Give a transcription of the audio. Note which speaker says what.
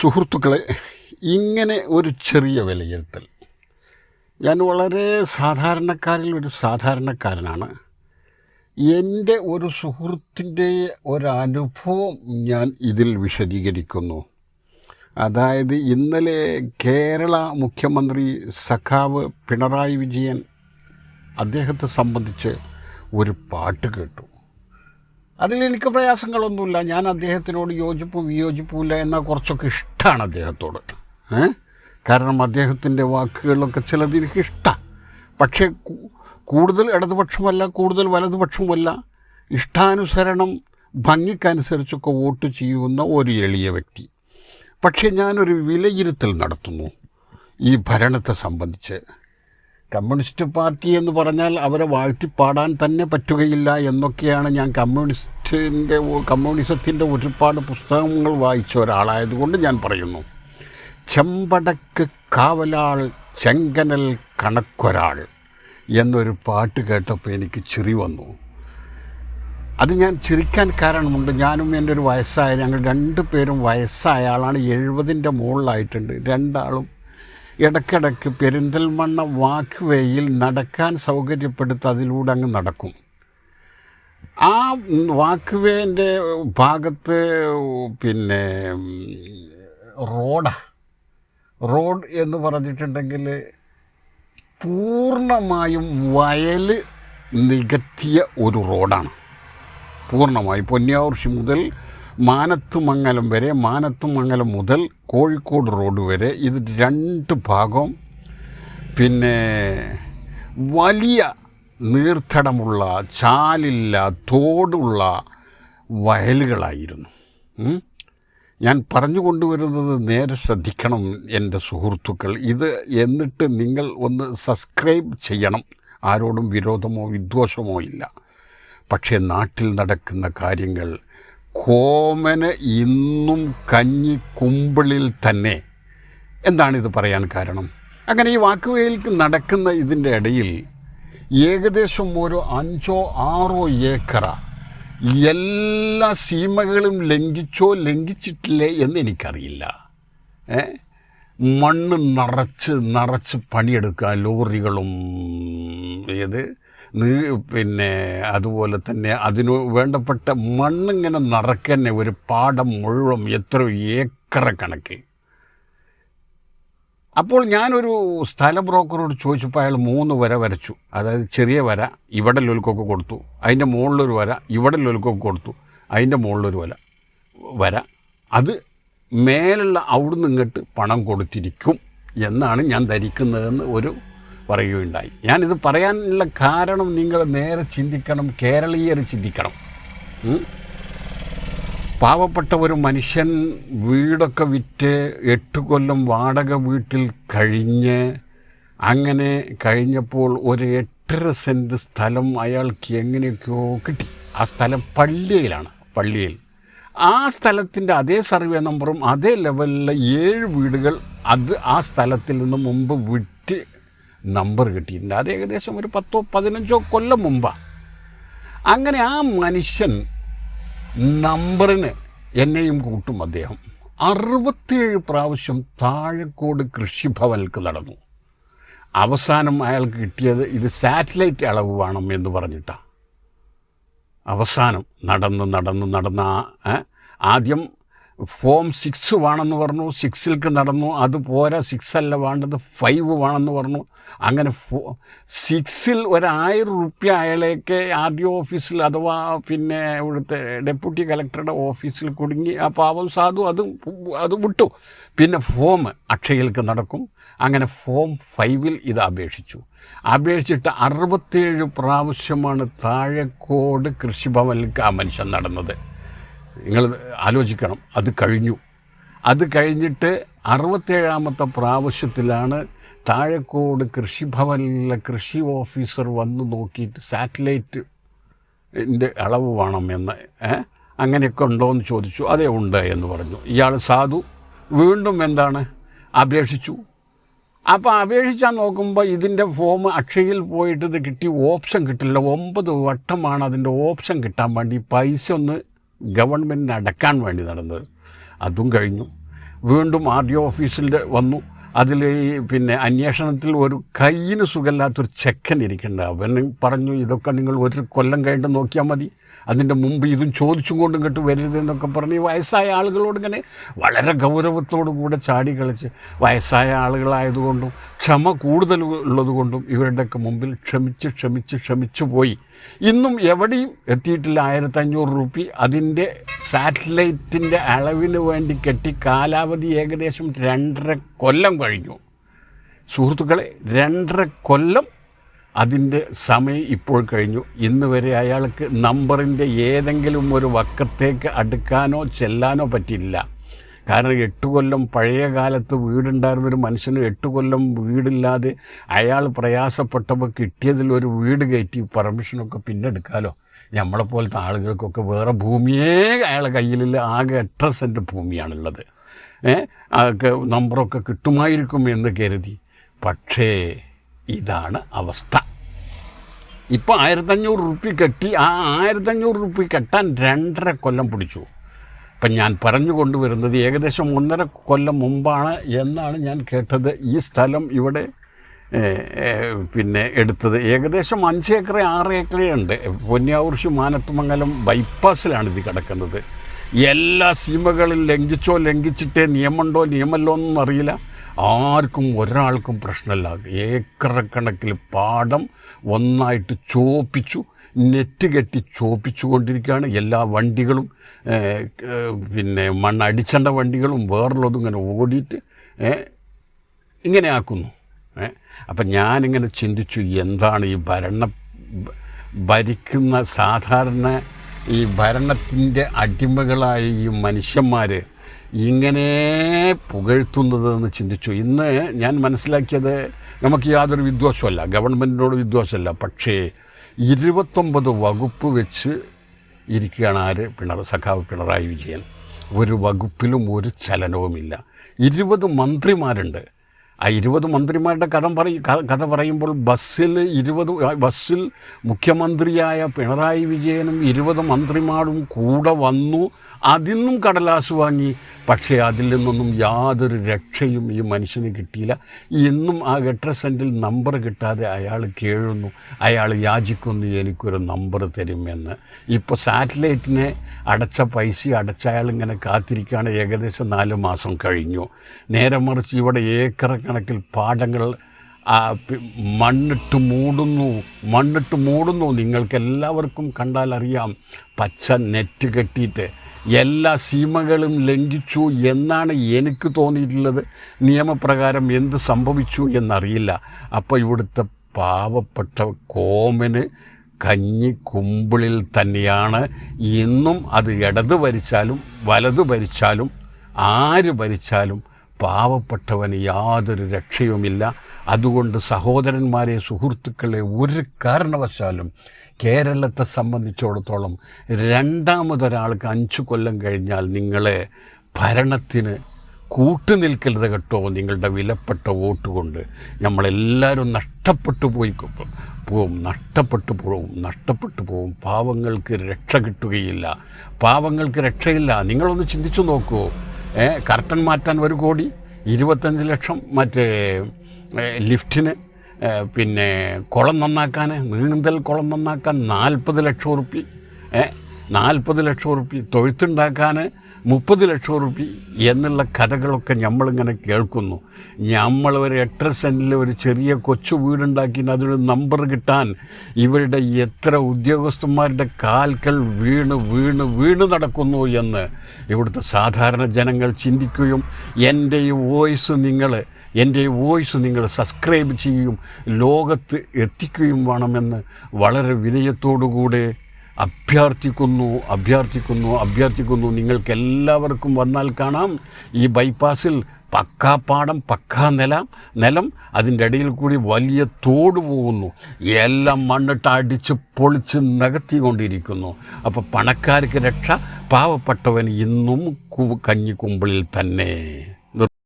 Speaker 1: സുഹൃത്തുക്കളെ ഇങ്ങനെ ഒരു ചെറിയ വിലയിരുത്തൽ. ഞാൻ വളരെ സാധാരണക്കാരിൽ ഒരു സാധാരണക്കാരനാണ്. എന്റെ ഒരു സുഹൃത്തിന്റെ ഒരനുഭവം ഞാൻ ഇതിൽ വിശദീകരിക്കുന്നു. അതായത് ഇന്നലെ കേരള മുഖ്യമന്ത്രി സഖാവ് പിണറായി വിജയൻ അദ്ദേഹത്തെ സംബന്ധിച്ച് ഒരു പാട്ട് കേട്ടു. അതിൽ എനിക്ക് പ്രയാസങ്ങളൊന്നുമില്ല. ഞാൻ അദ്ദേഹത്തിനോട് യോജിപ്പും വിയോജിപ്പുമില്ല എന്ന കുറച്ചൊക്കെ ഇഷ്ടമാണ് അദ്ദേഹത്തോട്. കാരണം അദ്ദേഹത്തിന്റെ വാക്കുകളൊക്കെ ചിലത് എനിക്ക് ഇഷ്ടമാണ് പക്ഷേ കൂടുതൽ ഇടതുപക്ഷമല്ല കൂടുതൽ വലതുപക്ഷമല്ല. ഇഷ്ടാനുസരണം ഭംഗിക്കനുസരിച്ചൊക്കെ വോട്ട് ചെയ്യുന്ന ഒരു എളിയ വ്യക്തി. പക്ഷേ ഞാനൊരു വിലയിരുത്തൽ നടത്തുന്നു ഈ ഭരണത്തെ സംബന്ധിച്ച്. കമ്മ്യൂണിസ്റ്റ് പാർട്ടി എന്ന് പറഞ്ഞാൽ അവരെ വാഴ്ത്തിപ്പാടാൻ തന്നെ പറ്റുകയില്ല എന്നൊക്കെയാണ് ഞാൻ കമ്മ്യൂണിസ്റ്റിന്റെ കമ്മ്യൂണിസത്തിന്റെ ഒരുപാട് പുസ്തകങ്ങൾ വായിച്ച ഒരാളായതുകൊണ്ട് ഞാൻ പറയുന്നു. ചെമ്പടക്ക് കാവലാൾ ചെങ്കനൽ കണക്കൊരാൾ എന്നൊരു പാട്ട് കേട്ടപ്പോൾ എനിക്ക് ചിരി വന്നു. അത് ഞാൻ ചിരിക്കാൻ കാരണമുണ്ട്. ഞാനും എന്റെ ഒരു വയസ്സായ ഞങ്ങൾ രണ്ട് പേരും വയസ്സായ ആളാണ്. എഴുപതിന്റെ മുകളിലായിട്ടുണ്ട്. രണ്ടാളും ഇടയ്ക്കിടയ്ക്ക് പെരിന്തൽമണ്ണ വാക്ക് വേയിൽ നടക്കാൻ സൗകര്യപ്പെടുത്തി അതിലൂടെ അങ്ങ് നടക്കും. ആ വാക്ക് വേന്റെ ഭാഗത്ത് പിന്നെ റോഡ. റോഡ് എന്ന് പറഞ്ഞിട്ടുണ്ടെങ്കിൽ പൂർണമായും വയൽ നികത്തിയ ഒരു റോഡാണ്. പൂർണമായി പൊന്നിയാവർഷി മുതൽ മാനത്തുമംഗലം വരെ മാനത്തുമംഗലം മുതൽ കോഴിക്കോട് റോഡ് വരെ ഇത് രണ്ട് ഭാഗം. പിന്നെ വലിയ നീർത്തടമുള്ള ചാലില്ല തോടുള്ള വയലുകളായിരുന്നു. ഞാൻ പറഞ്ഞു കൊണ്ടുവരുന്നത് നേരെ ശ്രദ്ധിക്കണം എന്റെ സുഹൃത്തുക്കൾ. ഇത് എന്നിട്ട് നിങ്ങൾ ഒന്ന് സബ്സ്ക്രൈബ് ചെയ്യണം. ആരോടും വിരോധമോ വിദ്വേഷമോ ഇല്ല. പക്ഷേ നാട്ടിൽ നടക്കുന്ന കാര്യങ്ങൾ കോമന് ഇന്നും കഞ്ഞി കുമ്പിളിൽ തന്നെ. എന്താണിത് പറയാൻ കാരണം? അങ്ങനെ ഈ വാക്കുവേലിക്ക് നടക്കുന്ന ഇതിന്റെ ഇടയിൽ ഏകദേശം ഒരു അഞ്ചോ ആറോ ഏക്കറ എല്ലാ സീമകളും ലംഘിച്ചോ ലംഘിച്ചിട്ടില്ലേ എന്ന് എനിക്കറിയില്ല മണ്ണ് നിറച്ച് നിറച്ച് പണിയെടുക്കുക ലോറികളും ഏത് പിന്നെ അതുപോലെ തന്നെ അതിന് വേണ്ടപ്പെട്ട മണ്ണിങ്ങനെ നിറക്കന്നെ ഒരു പാടം മുഴുവൻ എത്ര ഏക്കറ കണക്കിൽ. അപ്പോൾ ഞാനൊരു സ്ഥല ബ്രോക്കറോട് ചോദിച്ചപ്പോൾ അയാൾ മൂന്ന് വര വരച്ചു. അതായത് ചെറിയ വര ഇവിടെ ലൊലുക്കൊക്കെ കൊടുത്തു. അതിന്റെ മുകളിലൊരു വര ഇവിടെ ലൊലുക്കൊക്കെ കൊടുത്തു. അതിന്റെ മുകളിലൊരു വര വര. അത് മേലുള്ള അവിടുന്ന് ഇങ്ങോട്ട് പണം കൊടുത്തിരിക്കും എന്നാണ് ഞാൻ ധരിക്കുന്നതെന്ന് ഒരു പറയുകയുണ്ടായി. ഞാനിത് പറയാനുള്ള കാരണം നിങ്ങൾ നേരെ ചിന്തിക്കണം കേരളീയർ ചിന്തിക്കണം? പാവപ്പെട്ട ഒരു മനുഷ്യൻ വീടൊക്കെ വിറ്റ് എട്ട് കൊല്ലം വാടക വീട്ടിൽ കഴിഞ്ഞ് അങ്ങനെ കഴിഞ്ഞപ്പോൾ ഒരു എട്ടര സെന്റ് സ്ഥലം അയാൾക്ക് എങ്ങനെയൊക്കെയോ കിട്ടി. ആ സ്ഥലം പള്ളിയിലാണ് പള്ളിയിൽ. ആ സ്ഥലത്തിന്റെ അതേ സർവേ നമ്പറും അതേ ലെവലിലെ ഏഴ് വീടുകൾ അത് ആ സ്ഥലത്തിൽ നിന്ന് മുമ്പ് വിറ്റ് നമ്പർ കിട്ടിയിട്ടുണ്ട്. അത് ഏകദേശം ഒരു പത്തോ പതിനഞ്ചോ കൊല്ലം മുമ്പാണ് അങ്ങനെ ആ മനുഷ്യൻ നമ്പറിന് എന്നെയും കൂട്ടും അദ്ദേഹം. അറുപത്തിയേഴ് പ്രാവശ്യം താഴെക്കോട് കൃഷിഭവനിലേക്ക് നടന്നു. അവസാനം അയാൾക്ക് കിട്ടിയത് ഇത് സാറ്റലൈറ്റ് അളവ് വേണം എന്ന് പറഞ്ഞിട്ടാണ് അവസാനം നടന്ന് നടന്ന് നടന്ന ആദ്യം ഫോം സിക്സ് വേണമെന്ന് പറഞ്ഞു സിക്സിലേക്ക് നടന്നു അത് പോരാ സിക്സ് അല്ല വേണ്ടത് ഫൈവ് വേണമെന്ന് പറഞ്ഞു. അങ്ങനെ ഫോ സിക്സിൽ ഒരായിരം റുപ്യ അയാളേക്ക് ആർ ഡി ഓഫീസിൽ അഥവാ പിന്നെ ഇവിടുത്തെ ഡെപ്യൂട്ടി കലക്ടറുടെ ഓഫീസിൽ കുടുങ്ങി ആ പാവം സാധു അത് അത് വിട്ടു. പിന്നെ ഫോം അക്ഷയയിലേക്ക് നടക്കും. അങ്ങനെ ഫോം ഫൈവിൽ ഇത് അപേക്ഷിച്ചു. അപേക്ഷിച്ചിട്ട് അറുപത്തേഴ് പ്രാവശ്യമാണ് താഴെക്കോട് കൃഷിഭവനിലേക്ക് ആ മനുഷ്യൻ നടന്നത്. നിങ്ങൾ ആലോചിക്കണം. അത് കഴിഞ്ഞു. അത് കഴിഞ്ഞിട്ട് അറുപത്തേഴാമത്തെ പ്രാവശ്യത്തിലാണ് താഴെക്കോട് കൃഷിഭവനിലെ കൃഷി ഓഫീസർ വന്ന് നോക്കിയിട്ട് സാറ്റലൈറ്റ് അളവ് വേണം എന്ന് അങ്ങനെയൊക്കെ ഉണ്ടോ എന്ന് ചോദിച്ചു. അതേ ഉണ്ട് എന്ന് പറഞ്ഞു. ഇയാൾ സാധു. വീണ്ടും എന്താണ്? അപേക്ഷിച്ചു. അപ്പോൾ അപേക്ഷിച്ചാൽ നോക്കുമ്പോൾ ഇതിന്റെ ഫോം അക്ഷയയിൽ പോയിട്ട് ഇത് കിട്ടി. ഓപ്ഷൻ കിട്ടില്ല. ഒമ്പത് വട്ടമാണ് അതിന്റെ ഓപ്ഷൻ കിട്ടാൻ വേണ്ടി. പൈസ ഒന്ന് ഗവൺമെന്റിന് അടക്കാൻ വേണ്ടി നടന്നത്. അതും കഴിഞ്ഞു. വീണ്ടും ആർ ഡി ഓഫീസിന്റെ വന്നു. അതിൽ പിന്നെ അന്വേഷണത്തിൽ ഒരു കയ്യിന് സുഖമില്ലാത്തൊരു ചെക്കൻ ഇരിക്കേണ്ട അവൻ പറഞ്ഞു ഇതൊക്കെ നിങ്ങൾ ഒരു കൊല്ലം കഴിഞ്ഞിട്ട് നോക്കിയാൽ മതി. അതിന്റെ മുമ്പ് ഇതും ചോദിച്ചും കൊണ്ടും ഇങ്ങോട്ട് വരരുതെന്നൊക്കെ പറഞ്ഞ് ഈ വയസ്സായ ആളുകളോട് ഇങ്ങനെ വളരെ ഗൗരവത്തോടു കൂടെ ചാടി കളിച്ച് വയസ്സായ ആളുകളായതുകൊണ്ടും ക്ഷമ കൂടുതൽ ഉള്ളതുകൊണ്ടും ഇവരുടെയൊക്കെ മുമ്പിൽ ക്ഷമിച്ച് ക്ഷമിച്ച് ക്ഷമിച്ചു പോയി. ഇന്നും എവിടെയും എത്തിയിട്ടില്ല ആയിരത്തഞ്ഞൂറ് റുപ്പി അതിന്റെ സാറ്റലൈറ്റിന്റെ അളവിന് വേണ്ടി കെട്ടി കാലാവധി ഏകദേശം രണ്ടര കൊല്ലം കഴിഞ്ഞു. സുഹൃത്തുക്കളെ രണ്ടര കൊല്ലം അതിന്റെ സമയം ഇപ്പോൾ കഴിഞ്ഞു. ഇന്ന് വരെ അയാൾക്ക് നമ്പറിന്റെ ഏതെങ്കിലും ഒരു വക്കത്തേക്ക് അടുക്കാനോ ചെല്ലാനോ പറ്റില്ല കാരണം എട്ട് കൊല്ലം പഴയ കാലത്ത് വീടുണ്ടായിരുന്നൊരു മനുഷ്യന് എട്ട് കൊല്ലം വീടില്ലാതെ അയാൾ പ്രയാസപ്പെട്ടപ്പോൾ കിട്ടിയതിൽ ഒരു വീട് കയറ്റി പെർമിഷനൊക്കെ പിന്നെ എടുക്കാമല്ലോ നമ്മളെപ്പോലത്തെ ആളുകൾക്കൊക്കെ വേറെ ഭൂമിയേ അയാളെ കയ്യിലില്ല. ആകെ എട്ടര സെന്റ് ഭൂമിയാണുള്ളത്. ഏ? അതൊക്കെ നമ്പറൊക്കെ കിട്ടുമായിരിക്കും എന്ന് കരുതി. പക്ഷേ ഇതാണ് അവസ്ഥ. ഇപ്പോൾ ആയിരത്തഞ്ഞൂറ് റുപ്പി കെട്ടി ആ ആയിരത്തഞ്ഞൂറ് റുപ്പി കെട്ടാൻ രണ്ടര കൊല്ലം പിടിച്ചു. ഇപ്പം ഞാൻ പറഞ്ഞു കൊണ്ടുവരുന്നത് ഏകദേശം ഒന്നര കൊല്ലം മുമ്പാണ് എന്നാണ് ഞാൻ കേട്ടത്. ഈ സ്ഥലം ഇവിടെ പിന്നെ എടുത്തത്. ഏകദേശം അഞ്ച് ഏക്കർ ആറ് ഏക്കറേ ഉണ്ട്. പൊന്നിയാവുർശി മാനത്തുമംഗലം ബൈപ്പാസിലാണ് ഇത് കിടക്കുന്നത്. എല്ലാ സീമകളും ലംഘിച്ചോ ലംഘിച്ചിട്ടേ നിയമമുണ്ടോ നിയമമല്ലോ എന്നൊന്നും അറിയില്ല. ആർക്കും ഒരാൾക്കും പ്രശ്നമില്ല. ഏക്കറക്കണക്കിൽ പാടം ഒന്നായിട്ട് ചോപ്പിച്ചു നെറ്റ് കെട്ടി ചോപ്പിച്ചു കൊണ്ടിരിക്കുകയാണ്. എല്ലാ വണ്ടികളും പിന്നെ മണ്ണടിച്ചേണ്ട വണ്ടികളും വേറുള്ളതും ഇങ്ങനെ ഓടിയിട്ട് ഇങ്ങനെ ആക്കുന്നു. അപ്പം ഞാനിങ്ങനെ ചിന്തിച്ചു എന്താണ് ഈ ഭരണ ഭരിക്കുന്ന സാധാരണ ഈ ഭരണത്തിന്റെ അടിമകളായ ഈ മനുഷ്യന്മാർ ഇങ്ങനെ പുകഴ്ത്തുന്നതെന്ന് ചിന്തിച്ചു. ഇന്ന് ഞാൻ മനസ്സിലാക്കിയത് നമുക്ക് യാതൊരു വിദ്വേഷമല്ല ഗവൺമെന്റിനോട് വിദ്വേഷമല്ല. പക്ഷേ ഇരുപത്തൊമ്പത് വകുപ്പ് വെച്ച് ഇരിക്കുകയാണ് ആര്? പിണർ സഖാവ് പിണറായി വിജയൻ. ഒരു വകുപ്പിലും ഒരു ചലനവുമില്ല. ഇരുപത് മന്ത്രിമാരുണ്ട്. ആ ഇരുപത് മന്ത്രിമാരുടെ കഥ പറയും കഥ പറയുമ്പോൾ ബസ്സിൽ ഇരുപത് ബസ്സിൽ മുഖ്യമന്ത്രിയായ പിണറായി വിജയനും ഇരുപത് മന്ത്രിമാരും കൂടെ വന്നു. അതിന്നും കടലാസ് വാങ്ങി. പക്ഷേ അതിൽ നിന്നൊന്നും യാതൊരു രക്ഷയും ഈ മനുഷ്യന് കിട്ടിയില്ല. ഇന്നും ആ എട്ടര സെന്റിൽ നമ്പർ കിട്ടാതെ അയാൾ കേഴുന്നു. അയാൾ യാചിക്കുന്നു എനിക്കൊരു നമ്പർ തരുമെന്ന്. ഇപ്പോൾ സാറ്റലൈറ്റിനെ അടച്ച പൈസ അടച്ച അയാൾ ഇങ്ങനെ കാത്തിരിക്കുകയാണ്. ഏകദേശം നാല് മാസം കഴിഞ്ഞു. നേരെ മറിച്ച് ഇവിടെ ഏക്കർ കണക്കിൽ പാഠങ്ങൾ മണ്ണിട്ട് മൂടുന്നു മണ്ണിട്ട് മൂടുന്നു. നിങ്ങൾക്കെല്ലാവർക്കും കണ്ടാൽ അറിയാം പച്ച നെറ്റ് കെട്ടിയിട്ട് എല്ലാ സീമകളും ലംഘിച്ചു എന്നാണ് എനിക്ക് തോന്നിയിട്ടുള്ളത്. നിയമപ്രകാരം എന്ത് സംഭവിച്ചു എന്നറിയില്ല. അപ്പോൾ ഇവിടുത്തെ പാവപ്പെട്ട കോമന് കഞ്ഞി കുമ്പിളിൽ തന്നെയാണ്. ഇന്നും അത് ഇടത് ഭരിച്ചാലും വലത് ഭരിച്ചാലും ആര് ഭരിച്ചാലും പാവപ്പെട്ടവന് യാതൊരു രക്ഷയുമില്ല. അതുകൊണ്ട് സഹോദരന്മാരെ സുഹൃത്തുക്കളെ ഒരു കാരണവശാലും കേരളത്തെ സംബന്ധിച്ചിടത്തോളം രണ്ടാമതൊരാൾക്ക് അഞ്ച് കൊല്ലം കഴിഞ്ഞാൽ നിങ്ങളെ ഭരണത്തിന് കൂട്ടുനിൽക്കരുത് കേട്ടോ. നിങ്ങളുടെ വിലപ്പെട്ട വോട്ട് കൊണ്ട് നമ്മളെല്ലാവരും നഷ്ടപ്പെട്ടു പോയി പോവും നഷ്ടപ്പെട്ടു പോവും നഷ്ടപ്പെട്ടു പോവും. പാവങ്ങൾക്ക് രക്ഷ കിട്ടുകയില്ല. പാവങ്ങൾക്ക് രക്ഷയില്ല. നിങ്ങളൊന്ന് ചിന്തിച്ചു നോക്കൂ. കർട്ടൻ മാറ്റാൻ ഒരു കോടി ഇരുപത്തഞ്ച് ലക്ഷം മറ്റേ ലിഫ്റ്റിന് പിന്നെ കുളം നന്നാക്കാൻ നീന്തൽ കുളം നന്നാക്കാൻ നാൽപ്പത് ലക്ഷം ഉറുപ്പി നാൽപ്പത് ലക്ഷം റുപ്യ തൊഴുത്തുണ്ടാക്കാൻ മുപ്പത് ലക്ഷം റുപ്യ എന്നുള്ള കഥകളൊക്കെ നമ്മളിങ്ങനെ കേൾക്കുന്നു. നമ്മൾ ഒരു എട്ടര സെന്റിൽ ഒരു ചെറിയ കൊച്ചു വീടുണ്ടാക്കി അതിന് നമ്പർ കിട്ടാൻ ഇവരുടെ എത്ര ഉദ്യോഗസ്ഥന്മാരുടെ കാൽക്കൽ വീണ് വീണ് വീണ് നടക്കുന്നു എന്ന് ഇവിടുത്തെ സാധാരണ ജനങ്ങൾ ചിന്തിക്കുകയും എന്റെ ഈ വോയിസ് നിങ്ങൾ എന്റെ വോയിസ് നിങ്ങൾ സബ്സ്ക്രൈബ് ചെയ്യുകയും ലോകത്ത് എത്തിക്കുകയും വേണമെന്ന് വളരെ വിനയത്തോടുകൂടെ അഭ്യർത്ഥിക്കുന്നു അഭ്യർത്ഥിക്കുന്നു അഭ്യർത്ഥിക്കുന്നു. നിങ്ങൾക്ക് എല്ലാവർക്കും വന്നാൽ കാണാം. ഈ ബൈപ്പാസിൽ പക്കാ പാടം പക്കാ നില നിലം അതിന്റെ ഇടയിൽ കൂടി വലിയ തോട് പോകുന്നു. എല്ലാം മണ്ണിട്ട് അടിച്ച് പൊളിച്ച് നികത്തിക്കൊണ്ടിരിക്കുന്നു. അപ്പോൾ പണക്കാർക്ക് രക്ഷ പാവപ്പെട്ടവൻ ഇന്നും കഞ്ഞിക്കുമ്പിളിൽ തന്നെ.